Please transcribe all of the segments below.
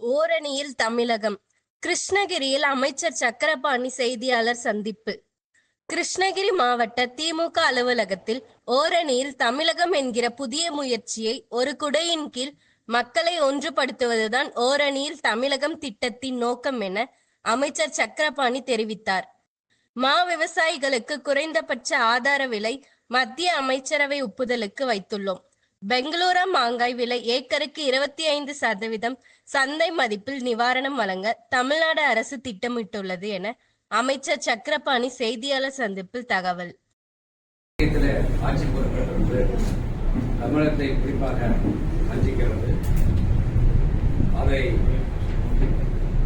ஓரணியில் தமிழகம். கிருஷ்ணகிரியில் அமைச்சர் சக்கரபாணி செய்தியாளர் சந்திப்பு. கிருஷ்ணகிரி மாவட்ட திமுக அலுவலகத்தில் ஓரணியில் தமிழகம் என்கிற புதிய முயற்சியை ஒரு குடையின் கீழ் மக்களை ஒன்றுபடுத்துவதுதான் ஓரணியில் தமிழகம் திட்டத்தின் நோக்கம் என அமைச்சர் சக்கரபாணி தெரிவித்தார். மா விவசாயிகளுக்கு குறைந்தபட்ச ஆதார விலை மத்திய அமைச்சரவை ஒப்புதலுக்கு வைத்துள்ளோம். பெங்களூரா மாங்காய் விலை ஏக்கருக்கு இருபத்தி ஐந்து சதவீதம் சந்தை மதிப்பில் நிவாரணம் வழங்க தமிழ்நாடு அரசு திட்டமிட்டுள்ளது என அமைச்சர் சக்கரபாணி செய்தியாளர் சந்திப்பில் தகவல். ஆட்சி பொறுப்பேற்றது. தமிழகத்தை குறிப்பாக வஞ்சிக்கிறது. அதை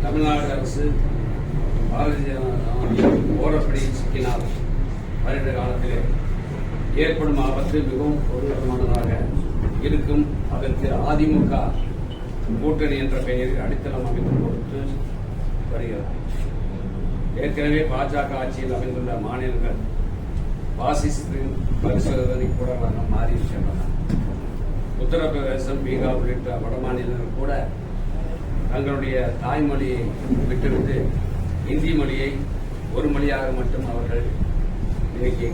தமிழ்நாடு அரசு பாரதிய ஓரப்படி சிக்கினால் வருகிற காலத்திலே ஏற்படும் ஆபத்து மிகவும் கொடூரமானதாக இருக்கும். அதற்கு அதிமுக கூட்டணி என்ற பெயரில் அடித்தளம் அமைத்து கொடுத்து வருகிறது. ஏற்கனவே பாஜக ஆட்சியில் அமைந்துள்ள மாநிலங்கள் பாசிஸ்டின் பரிசோதனை கூடமாக மாறி சென்றன. உத்தரப்பிரதேசம் பீகார் உள்ளிட்ட வட மாநிலங்கள் கூட தங்களுடைய தாய்மொழியை விட்டுவிட்டு இந்தி மொழியை ஒரு மொழியாக மட்டும் அவர்கள் இன்னைக்கு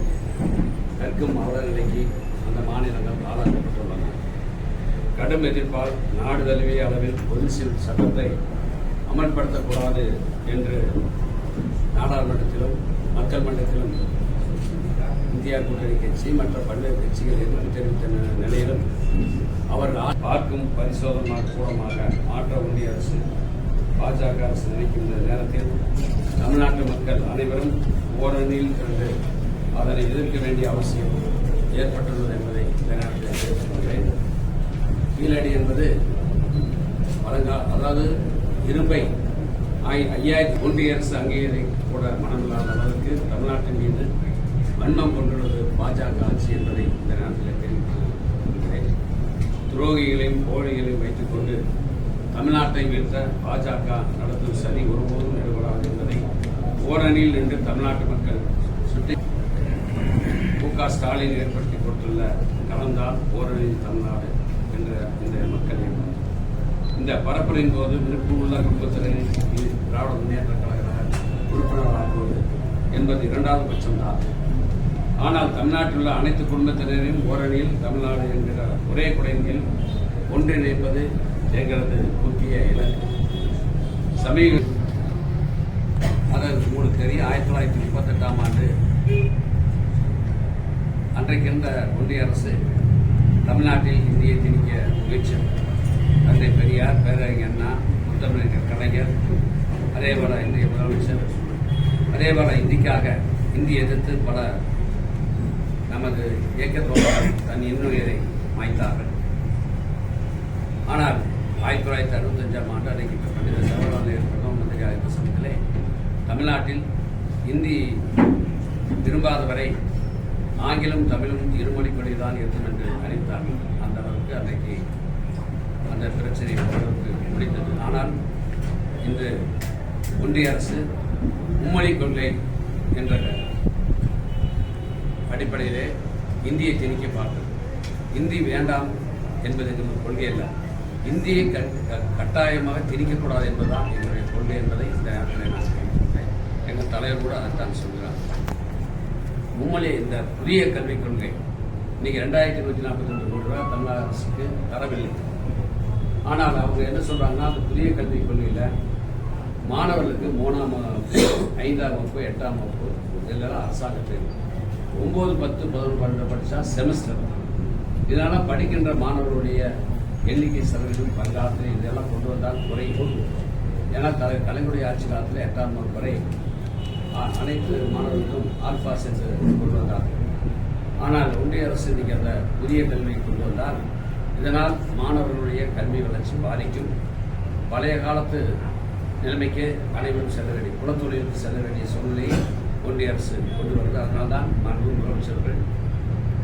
கற்கும் அவல நிலைக்கு அந்த மாநிலங்கள் ஆளாக்கப்பட்டுள்ளன கடும் எதிர்ப்பால் நாடு தழுவிய அளவில் பொது சட்டத்தை அமல்படுத்தக்கூடாது என்று நாடாளுமன்றத்திலும் மக்கள் மன்றத்திலும் இந்தியா கூட்டணி கட்சி மற்ற பல்வேறு கட்சிகள் எதிர்ப்பு தெரிவித்த நிலையிலும் அவர்கள் பார்க்கும் பரிசோதனை கூடமாக மாற்ற ஒன்றிய அரசு பாஜக அரசு நினைக்கும் நேரத்தில் தமிழ்நாட்டு மக்கள் அனைவரும் ஓரணியில் இருந்து அதனை எதிர்க்க வேண்டிய அவசியம் ஏற்பட்டுள்ளது என்பதை இந்த நேரத்தில் தெரிவித்துக் கொள்கிறேன். கீழடி என்பது பழங்கா அதாவது இரும்பை ஐயாயிரத்தி ஒன்றிய அரசு அங்கீகரிக்க கூட மனமில்லாத அளவுக்கு தமிழ்நாட்டின் மீது வன்மம் கொண்டுள்ளது பாஜக ஆட்சி என்பதை இந்த நேரத்தில் தெரிவித்துக் துரோகிகளையும் கோழிகளையும் வைத்துக்கொண்டு தமிழ்நாட்டை வீழ்த்த பாஜக நடத்தும் சதி ஒருபோதும் ஈடுபடாது என்பதை ஓரணியில் நின்று தமிழ்நாட்டு மக்கள் சுட்டி மு க ஸ்டாலின் ஏற்படுத்தி கொடுத்துள்ள கலந்தால் ஓரணியில் தமிழ்நாடு என்ற இந்த மக்கள் இயக்கம் இந்த பரப்புரையின் போது விருப்பு உள்ள குடும்பத்தினரை திராவிட முன்னேற்ற கழக உறுப்பினராக்குவது என்பது இரண்டாவது பட்சம்தான். ஆனால் தமிழ்நாட்டில் உள்ள அனைத்து குடும்பத்தினரையும் ஓரணியில் தமிழ்நாடு என்கிற ஒரே குடையில் ஒன்றிணைப்பது எங்களது முக்கிய இலக்கு. சமீப அது உங்களுக்கு தெரியும் ஆயிரத்தி தொள்ளாயிரத்தி முப்பத்தெட்டாம் ஆண்டு அன்றைக்கின்ற ஒன்றிய அரசு தமிழ்நாட்டில் இந்தியை திணிக்க முயற்சி தந்தை பெரியார் பேரறிஞர் அண்ணா முத்தமிழர் கலைஞர் அதேபோல இந்திய முதலமைச்சர். அதேபோல இந்திக்காக இந்தி எதிர்த்து பல நமது இயக்கத்தோடு தன் இன்னுயிரை மாய்த்தார்கள். ஆனால் ஆயிரத்தி தொள்ளாயிரத்தி அறுபத்தஞ்சாம் ஆண்டு அன்றைக்கு பண்டித ஜவஹர்லால் நேரு பிரதம மந்திரியாக சமயத்திலே தமிழ்நாட்டில் இந்தி விரும்பாத வரை ஆங்கிலம் தமிழும் இருமொழி கொடிதான் இருக்கும் என்று அறிவித்தார்கள் அந்த அளவுக்கு அன்றைக்கு அந்த பிரச்சனை ஓரளவுக்கு முடிந்தது. ஆனால் இன்று ஒன்றிய அரசு மும்மொழி கொள்கை என்ற அடிப்படையிலே இந்தியை திணிக்க பார்த்தது. இந்தி வேண்டாம் என்பது எங்கள் கொள்கை அல்ல. இந்தியை க- கட்டாயமாக திணிக்கக்கூடாது என்பதுதான் எங்களுடைய கொள்கை என்பதை இந்த நேரத்தில் நான் தெரிவிக்கின்றேன் எங்கள் தலைவர் கூட அதைத்தான் சொல்கிறார். மும்மொழி இந்த புதிய கல்விக் கொள்கை இன்னைக்கு ரெண்டாயிரத்தி நூற்றி நாற்பத்தி ரெண்டு கோடி ரூபாய் தமிழக அரசுக்கு தரவில்லை. ஆனால் அவங்க என்ன சொல்றாங்கன்னா அந்த புதிய கல்விக் கொள்கையில மாணவர்களுக்கு மூணாம் வகுப்பு ஐந்தாம் வகுப்பு எட்டாம் வகுப்பு இதெல்லாம் அரசாங்க தேர்வு ஒன்பது பத்து பதினொன்று பன்னெண்டு படித்தா செமஸ்டர் இதனால படிக்கின்ற மாணவர்களுடைய எண்ணிக்கை சதவீதம் பங்காற்று இதெல்லாம் கொண்டு வந்தால் குறையும். ஏன்னா தலை தலைமுறை ஆட்சி காலத்தில் எட்டாம் வகுப்பு வரை அனைத்து மாணவர்களுக்கும் ஆல்பா சென்று கொண்டு வந்தார்கள் ஆனால் ஒன்றிய அரசு இன்னைக்கு அந்த புதிய கல்வியை கொண்டு வந்தால் இதனால் மாணவர்களுடைய கல்வி வளர்ச்சி பாதிக்கும். பழைய காலத்து நிலைமைக்கு அனைவரும் செல்ல வேண்டிய குலத்தொழிலுக்கு செல்ல வேண்டிய சூழ்நிலையை ஒன்றிய அரசு கொண்டு வருது. அதனால்தான் மாண்பு முதலமைச்சர்கள்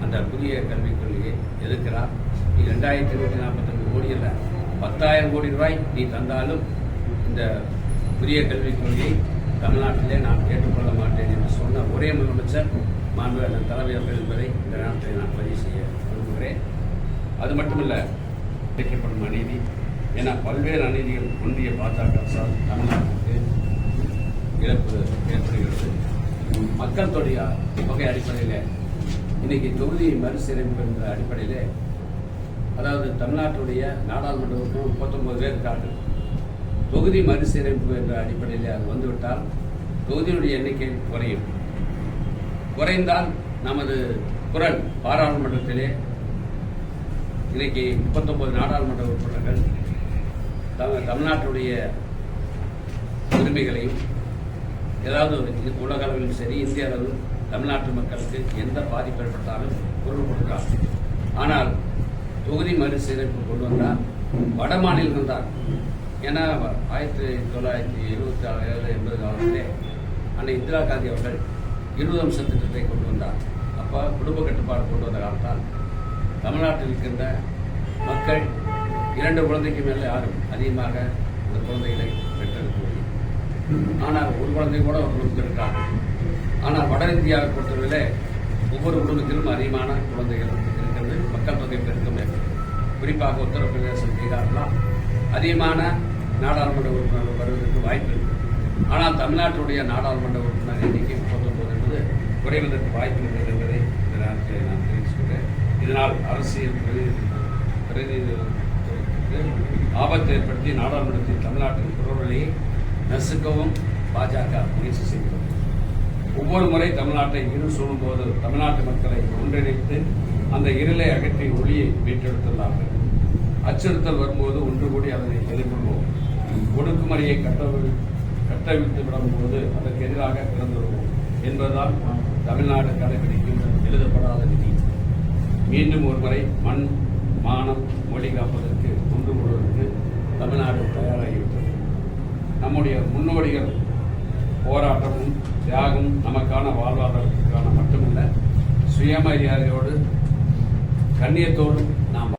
அந்த புதிய கல்விக் கொள்கையை எதிர்க்கிறார். நீ ரெண்டாயிரத்தி இருபத்தி நாற்பத்தஞ்சு கோடி இல்லை பத்தாயிரம் கோடி ரூபாய் நீ தந்தாலும் இந்த புதிய கல்விக் கொள்கையை தமிழ்நாட்டிலே நான் கேட்டுக்கொள்ள மாட்டேன் என்று சொன்ன ஒரே முதலமைச்சர் மாண்பு தலைமை தலைமையர்கள் என்பதை இந்த நேரத்தில் நான் பதிவு செய்ய விரும்புகிறேன். அது மட்டுமல்ல கிடைக்கப்படும் அநீதி. என பல்வேறு அநீதிகள் ஒன்றிய பாஜக அரசால் தமிழ்நாட்டுக்கு இழப்பு ஏற்படுகிறது. மக்கள் தொகை தொகை அடிப்படையில் இன்னைக்கு தொகுதி மறுசீரமைப்பு என்ற அடிப்படையில் அதாவது தமிழ்நாட்டுடைய நாடாளுமன்றத்துக்கு முப்பத்தொன்பது பேர் இருக்கார்கள். தொகுதி மறுசீரமைப்பு என்ற அடிப்படையில் அது வந்துவிட்டால் தொகுதியினுடைய எண்ணிக்கை குறையும். குறைந்தால் நமது குரல் பாராளுமன்றத்திலே இன்னைக்கு முப்பத்தொன்பது நாடாளுமன்ற உறுப்பினர்கள் தமிழ் தமிழ்நாட்டுடைய உரிமைகளையும் ஏதாவது ஒரு இது உலக அளவிலும் சரி இந்திய அளவில் தமிழ்நாட்டு மக்களுக்கு எந்த பாதிப்பு ஏற்பட்டாலும் குரல் கொடுக்கலாம். ஆனால் தொகுதி மறுசீரமைப்பு கொண்டு வந்தால் வட மாநிலம் தான் ஏன்னா ஆயிரத்தி தொள்ளாயிரத்தி எழுபத்தி ஆறு ஏழு எண்பது காலத்திலே அன்னை இந்திரா காந்தி அவர்கள் இருபது அம்ச திட்டத்தை கொண்டு வந்தார். அப்போ குடும்ப கட்டுப்பாடு கொண்டு வந்த காலத்தால் தமிழ்நாட்டில் இருக்கின்ற மக்கள் இரண்டு குழந்தைக்கு மேலே யாரும் அதிகமாக இந்த குழந்தைகளை பெற்றெடுக்கவில்லை. ஆனால் ஒரு குழந்தை கூட ஒரு குடும்பத்தில் இருக்காங்க ஆனால் வட இந்தியாவை பொறுத்தவரையிலே ஒவ்வொரு குடும்பத்திலும் அதிகமான குழந்தைகள் இருக்கிறது மக்கள் தொகை பெருக்கம் ஏற்படுது குறிப்பாக உத்தரப்பிரதேசம் பீகார்லாம் அதிகமான நாடாளுமன்ற உறுப்பினர்கள் வருவதற்கு வாய்ப்பு இருக்கு. ஆனால் தமிழ்நாட்டுடைய நாடாளுமன்ற உறுப்பினர் எண்ணிக்கை முப்பத்தொன்பது என்பது குறைவதற்கு வாய்ப்பு இருக்கிறது என்பதை இந்த நேரத்தில் நான் தெரிவிச்சுக்கிறேன் இதனால் அரசியல் பிரதிநிதி பிரதிநிதித்துவத்திற்கு ஆபத்தை ஏற்படுத்தி நாடாளுமன்றத்தில் தமிழ்நாட்டின் குரல்களை நசுக்கவும் பாஜக முயற்சி செய்கிறது. ஒவ்வொரு முறை தமிழ்நாட்டை இருள் சூழும் போது தமிழ்நாட்டு மக்களை ஒன்றிணைத்து அந்த இருளை அகற்றி ஒளியை மீட்டெடுத்துள்ளார்கள். அச்சுறுத்தல் வரும்போது ஒன்று கூடி அதனை எதிர்கொள்வோம். ஒடுக்குமுறையை கட்ட கட்டவிழ்த்து விடும்போது அதற்கு எதிராக பிறந்துவிடுவோம் என்பதுதான் தமிழ்நாடு கடைபிடிக்கும் எழுதப்படாத விதி. மீண்டும் ஒருமுறை மண் மானம் மொழி காப்பதற்கு கொண்டு கூடுவதற்கு தமிழ்நாடு தயாராகிவிட்டது. நம்முடைய முன்னோடிகள் போராட்டமும் தியாகம் நமக்கான வாழ்வாதாரத்துக்கான மட்டுமல்ல சுயமரியாதையோடு கண்ணியத்தோடும் நாம்